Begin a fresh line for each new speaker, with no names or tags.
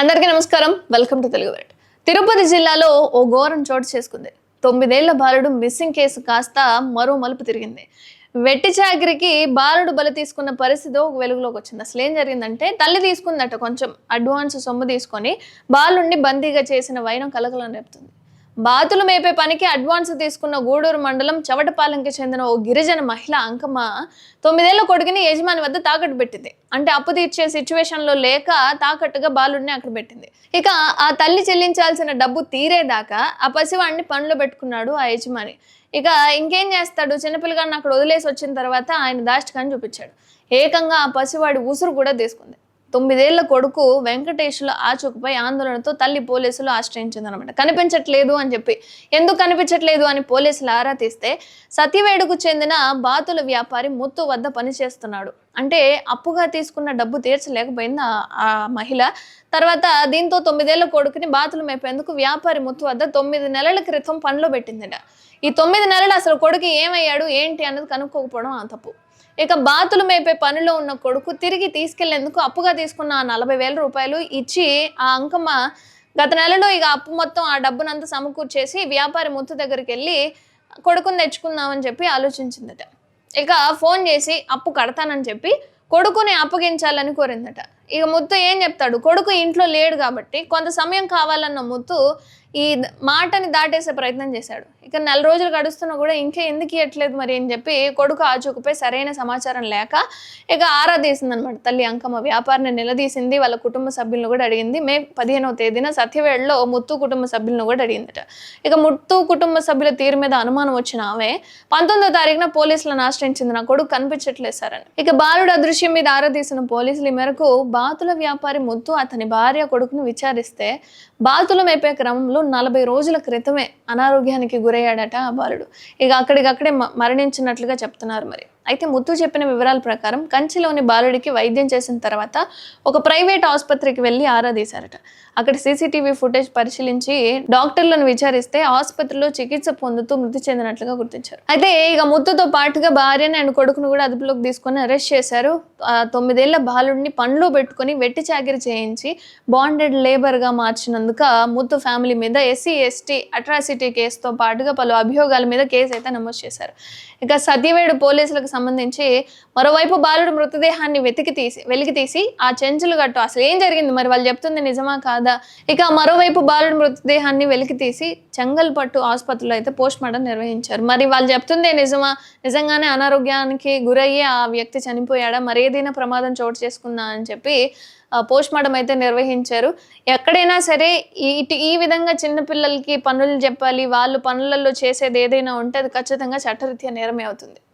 అందరికీ నమస్కారం. Welcome to Telugu word Tirupati జిల్లాలో ఓ ఘోరం చోటు చేసుకుంది. తొమ్మిదేళ్ళ బాలుడు మిస్సింగ్ కేసు కాస్త మరో మలుపు తిరిగింది. వెట్టి చాకరికి బాలుడు బలి తీసుకున్న పరిస్థితి ఒక వెలుగులోకి వచ్చింది. అసలు ఏం జరిగిందంటే తల్లి తీసుకుందట కొంచెం అడ్వాన్స్ సొమ్ము తీసుకొని బాలుడిని బందీగా చేసిన వైనం కలకలం రేపుతుంది. బాతులు మేపే పనికి అడ్వాన్స్ తీసుకున్న గూడూరు మండలం చవటపాలెంకి చెందిన ఓ గిరిజన మహిళ అంకమ్మ తొమ్మిదేళ్ళ కొడుకుని యజమాని వద్ద తాకట్టు పెట్టింది. అంటే అప్పు తీర్చే సిచ్యువేషన్లో లేక తాకట్టుగా బాలుడిని అక్కడ పెట్టింది. ఇక ఆ తల్లి చెల్లించాల్సిన డబ్బు తీరేదాకా ఆ పసివాడిని పనిలో పెట్టుకున్నాడు ఆ యజమాని. ఇక ఇంకేం చేస్తాడు? చిన్నపిల్లగాడిని అక్కడ వదిలేసి వచ్చిన తర్వాత ఆయన దాష్టికాన్ని చూపించాడు. ఏకంగా ఆ పసివాడి ఉసురు కూడా తీసుకుంది. తొమ్మిదేళ్ళ కొడుకు వెంకటేశ్వర ఆచూకపై ఆందోళనతో తల్లి పోలీసులు ఆశ్రయించిందనమాట. కనిపించట్లేదు అని చెప్పి. ఎందుకు కనిపించట్లేదు అని పోలీసులు ఆరా తీస్తే సత్యవేడుకు చెందిన బాతుల వ్యాపారి ముత్తు వద్ద పనిచేస్తున్నాడు. అంటే అప్పుగా తీసుకున్న డబ్బు తీర్చలేకపోయింది ఆ- ఆ మహిళ. తర్వాత దీంతో తొమ్మిదేళ్ళ కొడుకుని బాతులు మేపేందుకు వ్యాపారి ముత్తు వద్ద తొమ్మిది నెలల క్రితం పనిలో పెట్టిందట. ఈ తొమ్మిది నెలలు అసలు కొడుకు ఏమయ్యాడు ఏంటి అన్నది కనుక్కోకపోవడం ఆ తప్పు. ఇక బాతులు మేపే పనిలో ఉన్న కొడుకు తిరిగి తీసుకెళ్ళేందుకు అప్పుగా తీసుకున్న ఆ నలభై వేల రూపాయలు ఇచ్చి ఆ అంకమ్మ గత నెలలో ఇక అప్పు మొత్తం ఆ డబ్బునంతా సమకూర్చేసి వ్యాపారి ముత్తు దగ్గరికి వెళ్ళి కొడుకుని తెచ్చుకుందామని చెప్పి ఆలోచించిందట. ఇక ఫోన్ చేసి అప్పు కడతానని చెప్పి కొడుకుని అప్పగించాలని కోరిందట. ఇక ముత్తు ఏం చెప్తాడు? కొడుకు ఇంట్లో లేడు కాబట్టి కొంత సమయం కావాలన్న ముత్తు ఈ మాటని దాటేసే ప్రయత్నం చేశాడు. ఇక నెల రోజులు గడుస్తున్నా కూడా ఇంకా ఎందుకు ఇవ్వట్లేదు మరి అని చెప్పి కొడుకు ఆచూకుపై సరైన సమాచారం లేక ఇక ఆరా తీసిందనమాట. తల్లి అంకమ్మ వ్యాపారిని నిలదీసింది వాళ్ళ కుటుంబ సభ్యులను కూడా అడిగింది. మే పదిహేనవ తేదీన సత్యవేడలో ముత్తు కుటుంబ సభ్యులను కూడా అడిగిందట. ఇక ముత్తు కుటుంబ సభ్యుల తీరు మీద అనుమానం వచ్చిన ఆమె పంతొమ్మిదో తారీఖున పోలీసులను ఆశ్రయించింది. నా కొడుకు కనిపించట్లేదు సార్ అని. ఇక బాలుడు అదృశ్యం మీద ఆరా తీసిన పోలీసులు ఈ మేరకు బాతుల వ్యాపారి ముత్తు అతని భార్య కొడుకును విచారిస్తే బాతులు మేపే క్రమంలో నలభై రోజుల క్రితమే అనారోగ్యానికి గురయ్యాడట ఆ బాలుడు. ఇక అక్కడికక్కడే మరణించినట్లుగా చెప్తున్నారు మరి. అయితే ముత్తు చెప్పిన వివరాల ప్రకారం కంచిలోని బాలుడికి వైద్యం చేసిన తర్వాత ఒక ప్రైవేట్ ఆసుపత్రికి వెళ్ళి ఆరా తీశారట. అక్కడ సీసీటీవీ ఫుటేజ్ పరిశీలించి డాక్టర్లను విచారిస్తే ఆసుపత్రిలో చికిత్స పొందుతూ మృతి చెందినట్లుగా గుర్తించారు. అయితే ఇక ముత్తుతో పాటుగా భార్యని అండ్ కొడుకును కూడా అదుపులోకి తీసుకొని అరెస్ట్ చేశారు. తొమ్మిదేళ్ళ బాలుడిని పనిలో పెట్టుకొని వెట్టి చాకిరి చేయించి బాండెడ్ లేబర్గా మార్చినందుకు ముత్తు ఫ్యామిలీ మీద ఎస్సీ ఎస్టీ అట్రాసిటీ కేసుతో పాటుగా పలు అభియోగాల మీద కేసు అయితే నమోదు చేశారు. ఇక సత్యవేడు పోలీసులకు సంబంధించి మరోవైపు బాలుడు మృతదేహాన్ని వెతికి తీసి వెలికి తీసి ఆ చెంచులు గట్టు అసలు ఏం జరిగింది? మరి వాళ్ళు చెప్తుంది నిజమా కాదా? ఇక మరోవైపు బాలుడు మృతదేహాన్ని వెలికి తీసి చెంగల్ పట్టు ఆసుపత్రిలో అయితే పోస్ట్ మార్టం నిర్వహించారు. మరి వాళ్ళు చెప్తుందే నిజమా? నిజంగానే అనారోగ్యానికి గురయ్యే ఆ వ్యక్తి చనిపోయాడా? మరి ఏదైనా ప్రమాదం చోటు చేసుకుందా అని చెప్పి పోస్ట్ మార్టం అయితే నిర్వహించారు. ఎక్కడైనా సరే ఈ ఇటు- ఈ విధంగా చిన్నపిల్లలకి పనులు చెప్పాలి వాళ్ళు పనులలో చేసేది ఏదైనా ఉంటే అది ఖచ్చితంగా చట్టరీత్యా నేరమే అవుతుంది.